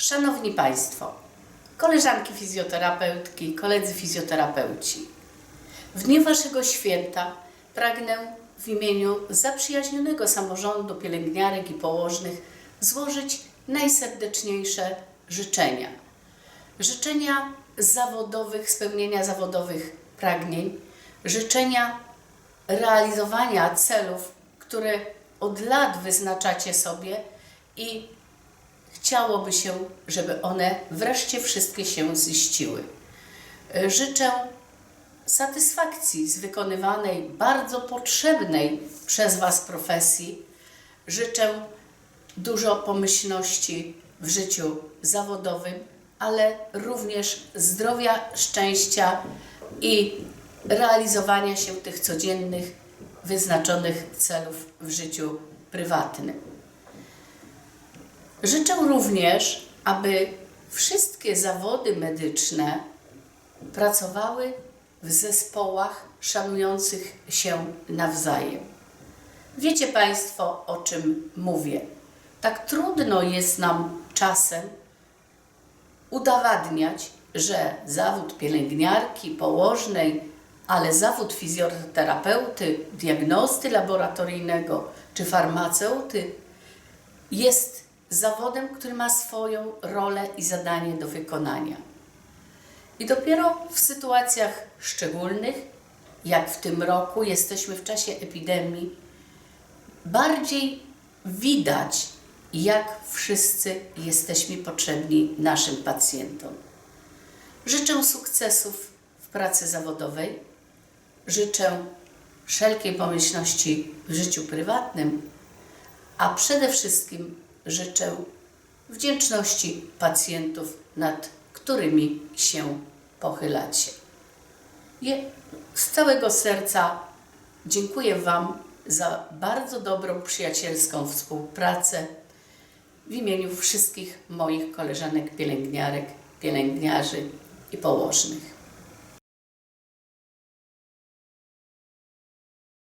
Szanowni Państwo, koleżanki fizjoterapeutki, koledzy fizjoterapeuci, w dniu Waszego święta pragnę w imieniu zaprzyjaźnionego samorządu pielęgniarek i położnych złożyć najserdeczniejsze życzenia. Życzenia zawodowych, spełnienia zawodowych pragnień, życzenia realizowania celów, które od lat wyznaczacie sobie i chciałoby się, żeby one wreszcie wszystkie się ziściły. E, Życzę satysfakcji z wykonywanej, bardzo potrzebnej przez Was profesji. Życzę dużo pomyślności w życiu zawodowym, ale również zdrowia, szczęścia i realizowania się tych codziennych, wyznaczonych celów w życiu prywatnym. Życzę również, aby wszystkie zawody medyczne pracowały w zespołach szanujących się nawzajem. Wiecie Państwo, o czym mówię. Tak trudno jest nam czasem udowadniać, że zawód pielęgniarki, położnej, ale zawód fizjoterapeuty, diagnosty laboratoryjnego czy farmaceuty jest zawodem, który ma swoją rolę i zadanie do wykonania. I dopiero w sytuacjach szczególnych, jak w tym roku, jesteśmy w czasie epidemii, bardziej widać, jak wszyscy jesteśmy potrzebni naszym pacjentom. Życzę sukcesów w pracy zawodowej, życzę wszelkiej pomyślności w życiu prywatnym, a przede wszystkim życzę wdzięczności pacjentów, nad którymi się pochylacie. Je, z całego serca dziękuję Wam za bardzo dobrą, przyjacielską współpracę w imieniu wszystkich moich koleżanek pielęgniarek, pielęgniarzy i położnych.